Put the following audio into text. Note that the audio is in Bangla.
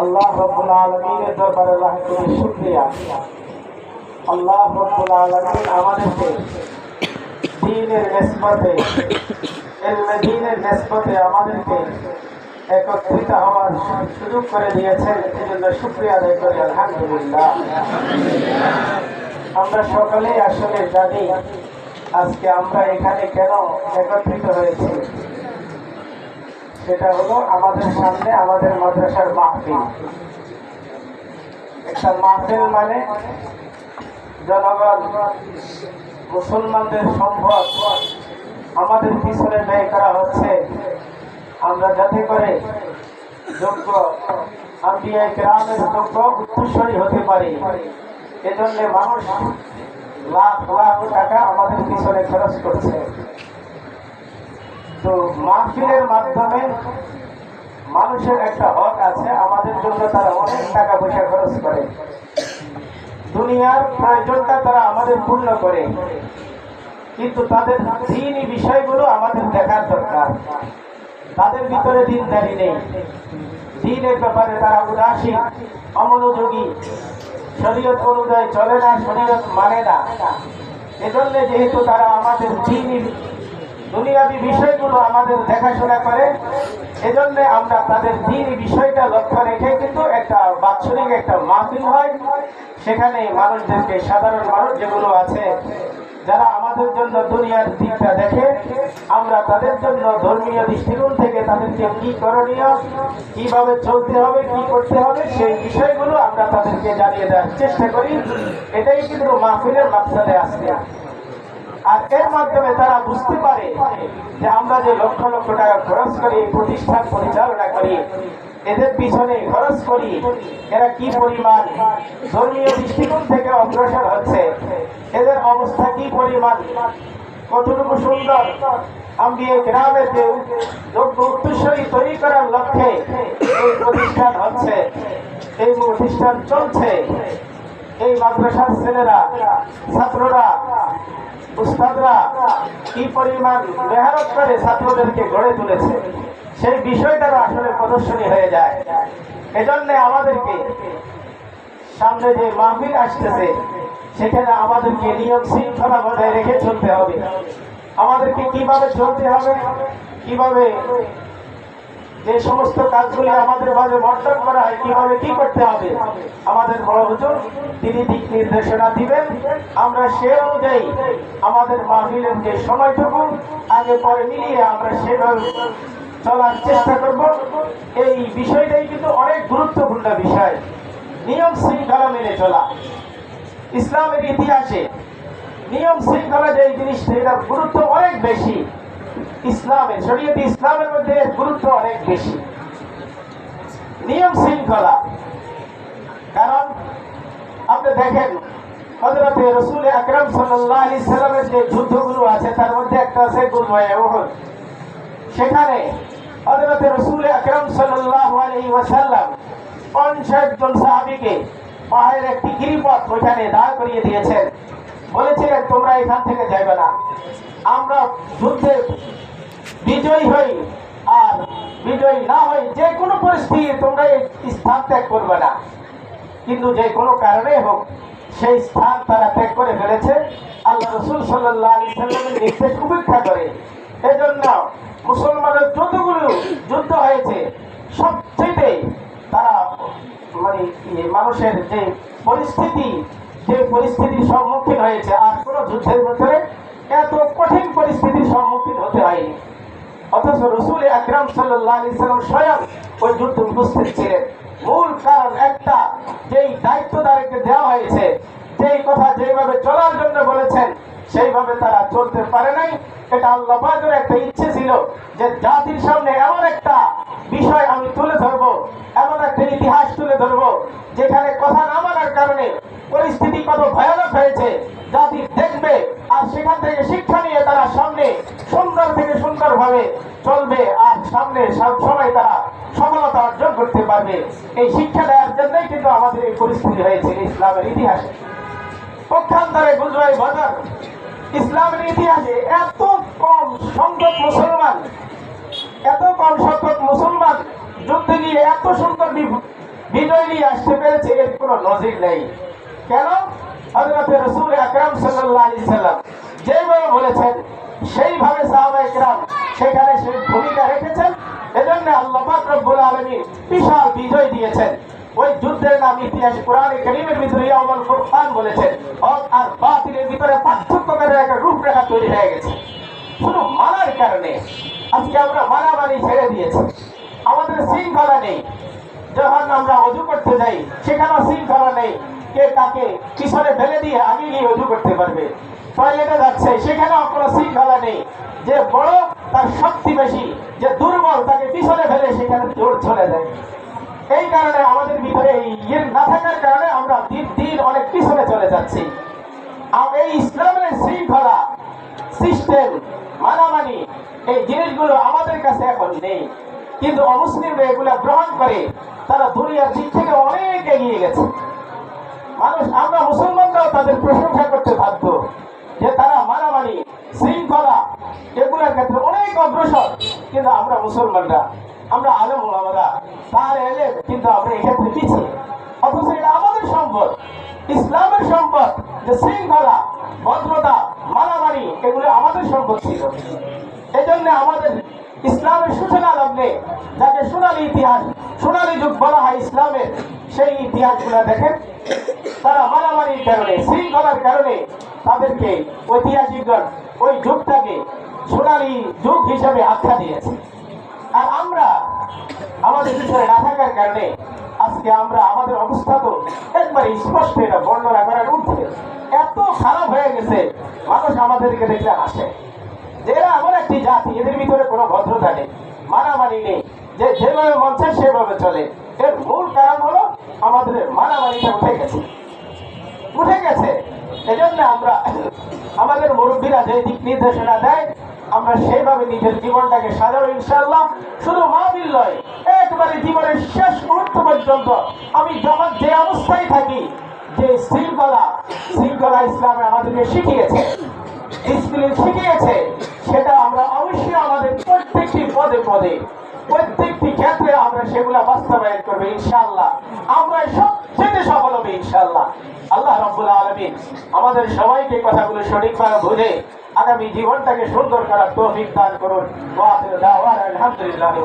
আল্লাহ শুকরিয়া। আল্লাহ আমাদেরকে একত্রিত হওয়ার সুযোগ করে দিয়েছেন। এজন্য শুকরিয়া আদায় করি, আলহামদুলিল্লাহ। আমরা সকলেই আসলে জানি আজকে আমরা এখানে কেন একত্রিত হয়েছি। সেটা হলো আমাদের সামনে আমাদের মাদ্রাসার মাহফিল। একটা মাহফিল মানে জনগণ, মুসলমানদের সম্ভব আমাদের পিছনে ব্যয় করা হচ্ছে। আমরা যাতে করে যোগ্য আম্বিয়া গ্রামের যোগ্য উত্তরস্বরী হতে পারি। এজন্য মানুষ লাখ লাখ টাকা আমাদের পিছনে খরচ করছে। তো মাহফিলের মাধ্যমে মানুষের একটা হক আছে, আমাদের জন্য তারা অনেক টাকা পয়সা খরচ করে। দুনিয়ার প্রয়োজনটা তারা আমাদের পূর্ণ করে। কিন্তু তাদের দিনই বিষয়গুলো আমাদের দেখার দরকার। তাদের ভিতরে দিনদারি নেই। দিনের ব্যাপারে তারা উদাসীন, অমনোযোগী। শরীয়ত অনুযায়ী চলে না, শরীয়ত মানে না। এজন্য যেহেতু তারা আমাদের দিনই দুনিয়াবি বিষয়গুলো আমাদের দেখাশোনা করে। এজন্য আমরা তাদের দিনই বিষয়টা লক্ষ্য রেখে কিন্তু একটা বাৎসরিক একটা মাহফিল হয়। সেখানে মানুষদেরকে সাধারণ মানুষ যেগুলো আছে, যারা আমাদের জন্য দুনিয়ার দিকটা দেখে, আমরা তাদের জন্য ধর্মীয় দৃষ্টিকোণ থেকে তাদেরকে কি করণীয়, কীভাবে চলতে হবে, কি করতে হবে, সেই বিষয়গুলো আমরা তাদেরকে জানিয়ে দেওয়ার চেষ্টা করি। এটাই কিন্তু মাহফিলের মাকসাদে আসছে আর এর মাধ্যমে তারা বুঝতে পারে যে আমরা যে লক্ষ লক্ষ টাকা খরচ করি, প্রতিষ্ঠান পরিচালনা করি, এদের পিছনে খরচ করি, এরা কি পরিমাণ ধর্মীয় দৃষ্টিকোণ থেকে অগ্রসর হচ্ছে, এদের অবস্থা কি পরিমাণ? কতটুকু সুন্দর? আমি যে যোগ্য উত্তরসরী তৈরি করার লক্ষ্যে এই প্রতিষ্ঠান হচ্ছে, এই প্রতিষ্ঠান চলছে। এই মাদ্রাসার ছেলেরা, ছাত্ররা উস্তাদরা কি পরিমাণ মেহনত করে ছাত্রদেরকে গড়ে তুলেছে, সেই বিষয়টারও আসলে প্রদর্শনী হয়ে যায়। এজন্যে আমাদেরকে সামনে যে মাহফিল আসতেছে, সেখানে আমাদেরকে নিয়ম শৃঙ্খলা বজায় রেখে চলতে হবে। আমাদেরকে কীভাবে চলতে হবে, কীভাবে যে সমস্ত কাজগুলি আমাদের মাঝে বর্ণন করা হয়, কীভাবে কি করতে হবে? আমাদের বড় হুজুর, তিনি দিক নির্দেশনা দিবেন। আমরা সে অনুযায়ী আমাদের মাহফিলের যে সময়টুকু, আগে পরে মিলিয়ে আমরা সেভাবে চলার চেষ্টা করব। এই বিষয়টাই কিন্তু অনেক গুরুত্বপূর্ণ বিষয়। নিয়ম শৃঙ্খলা মেনে চলা। ইসলামের ইতিহাসে নিয়ম শৃঙ্খলা যে জিনিসটা, এটার গুরুত্ব ইসলামের শরীয়তে ইসলামের মধ্যে গুরুত্ব অনেক বেশি। নিয়ম শৃঙ্খলা। কারণ, আপনি দেখেন হজরতে রসুল আকরম সাল্লামের যে যুদ্ধগুলো আছে, তার মধ্যে একটা আছে গুলমায় সেখানে হজরতে রসুল আকরম সাল্লাহ আলী জন সাহাবিকে পাহাড়ের একটি গিরিপথ ওইখানে দাঁড় করিয়ে দিয়েছেন। বলেছিলেন, তোমরা এখান থেকে যাবে না। আমরা যুদ্ধে বিজয়ী হই আর বিজয়ী না হই যে কোনো পরিস্থিতি তোমরা এই স্থান ত্যাগ করবে না। কিন্তু যে কোনো কারণে হোক সেই স্থান তারা ত্যাগ করে ফেলেছে। আল্লাহ রসুল সাল্লামের নির্দেশ উপেক্ষা করে। এজন্য মুসলমানের যতগুলো যুদ্ধ হয়েছে সবচেয়ে তারা মানে কি, মানুষের যে পরিস্থিতি যে পরিস্থিতির সম্মুখীন হয়েছে আর কোনো যুদ্ধের ভিতরে এত কঠিন পরিস্থিতির সম্মুখীন হতে হয়নি। অথচ রসুল আকরাম স্বয়ং ওই যুদ্ধে উপস্থিত ছিলেন। মূল কারণ একটা, যেই দেওয়া হয়েছে, যেই কথা যেভাবে চলার জন্য বলেছেন, সেইভাবে তারা চলতে পারে নাই। এটা আল্লাহ একটা ইচ্ছে ছিল যে জাতির সামনে এমন একটা বিষয় আমি তুলে ধরবো, এমন একটা ইতিহাস তুলে ধরবো, যেখানে কথা না মানার কারণে পরিস্থিতি কত ভয়ানক হয়েছে জাতি দেখবে, আর সেখান থেকে শিক্ষা নিয়ে তারা সামনে সুন্দর থেকে সুন্দর ভাবে চলবে আর সামনে সব সময় তারা সফলতা অর্জন করতে পারবে। এই শিক্ষা দেওয়ার জন্যই কিন্তু আমাদের এই পরিস্থিতি হয়েছে ইসলামের ইতিহাসে। পক্ষান্তরে গুজরাই বাজার, ইসলামের ইতিহাসে এত কম সংখ্যক মুসলমান, এত কম সংখ্যক মুসলমান যুদ্ধে গিয়ে এত সুন্দর বিজয় নিয়ে আসতে পেরেছে, এর কোনো নজির নেই। কেন? হযরত রাসূল আকরাম সাল্লাল্লাহু আলাইহি সাল্লাম যেভাবে বলেছেন সেইভাবে সেখানে সেই ভূমিকা রেখেছেন। এজন্য আল্লাহ রব্বুল আলামিন বিশাল বিজয় দিয়েছেন। ওই যুদ্ধের নাম ইতিহাস কোরআনে কারীমের ভিতরে ইয়াউমুল ফুরকান বলেছেন। আর বাতিলের ভিতরে পার্থক্যের একটা রূপরেখা তৈরি হয়ে গেছে। শুধু মানার কারণে আজকে আমরা মানামারি ছেড়ে দিয়েছি। আমাদের শৃঙ্খলা নেই। যখন আমরা অজু করতে যাই, সেখানেও শৃঙ্খলা নেই। কে কাকে পিছনে ফেলে দিয়ে আগে গিয়ে অজু করতে পারবে। টয়লেটে যাচ্ছে। সেখানেও কোনো শৃঙ্খলা নেই। যে বড়, তার শক্তি বেশি। যে দুর্বল, তাকে পিছনে ফেলে সেখানে জোর চলে যায়। এই কারণে আমাদের ভিতরে ইয়ে না থাকার কারণে আমরা দিন দিন অনেক পিছনে চলে যাচ্ছি। আর এই ইসলামের শৃঙ্খলা সিস্টেম মানামানি, এই জিনিসগুলো আমাদের কাছে এখন নেই। কিন্তু অমুসলিমরা এগুলা গ্রহণ করে, তারা দুনিয়ার দিক থেকে অনেক এগিয়ে গেছে। মানুষ, আমরা মুসলমানরাও তাদের প্রশংসা করতে বাধ্য। যে তারা মারামারি, শৃঙ্খলা, এগুলোর ক্ষেত্রে অনেক অগ্রসর। কিন্তু আমরা মুসলমানরা, আমরা আলম আমরা তার এলে কিন্তু আমরা এক্ষেত্রে পিছিয়ে। অথচ এটা আমাদের সম্পদ, ইসলামের সম্পদ যে শৃঙ্খলা, ভদ্রতা, মারামারি, এগুলো আমাদের সম্পদ ছিল। এই জন্য আমাদের ইসলামের সূচনা লগ্নে যাকে সোনালী ইতিহাস সোনালী যুগ বলা হয় ইসলামের সেই ইতিহাসগুলো দেখেন। তারা মারামারির কারণে, শৃঙ্খলার কারণে তাদেরকে ঐতিহাসিকগণ ওই যুগটাকে সোনালী যুগ হিসাবে আখ্যা দিয়েছে। আর আমরা আমাদের পিছনে না থাকার কারণে আজকে আমরা আমাদের অবস্থা তো একবারে স্পষ্ট এটা বর্ণনা করার ঊর্ধ্বে। এত খারাপ হয়ে গেছে, মানুষ আমাদেরকে দেখলে হাসে। এরা এমন একটি জাতি, এদের ভিতরে কোনো ভদ্রতা নেই, মারামারি নেই যে যেভাবে মন চায় সেভাবে চলে। এর মূল কারণ হলো আমাদের মানামানিটা উঠে গেছে। উঠে গেছে। এজন্য আমরা আমাদের মুরব্বীরা যে দিক নির্দেশনা দেয়, আমরা সেইভাবে নিজের জীবনটাকে ইনশাল্লাহ শুধু একবারে জীবনের শেষ মুহূর্ত পর্যন্ত আমি যখন যে অবস্থায় থাকি, যে শৃঙ্খলা শৃঙ্খলা ইসলামে আমাদেরকে শিখিয়েছে শিখিয়েছে, সেটা আমরা অবশ্যই আমাদের প্রত্যেকটি পদে পদে প্রত্যেকটি ক্ষেত্রে আমরা সেগুলা বাস্তবায়ন করব, ইনশাআল্লাহ। আমরা সবচেয়ে সফল হবে, ইনশাআল্লাহ। আল্লাহ রব্বুল আলমিন আমাদের সবাইকে কথাগুলো সঠিকভাবে বুঝে আগামী জীবনটাকে সুন্দর করার তৌফিক দান করুন। আলহামদুলিল্লাহি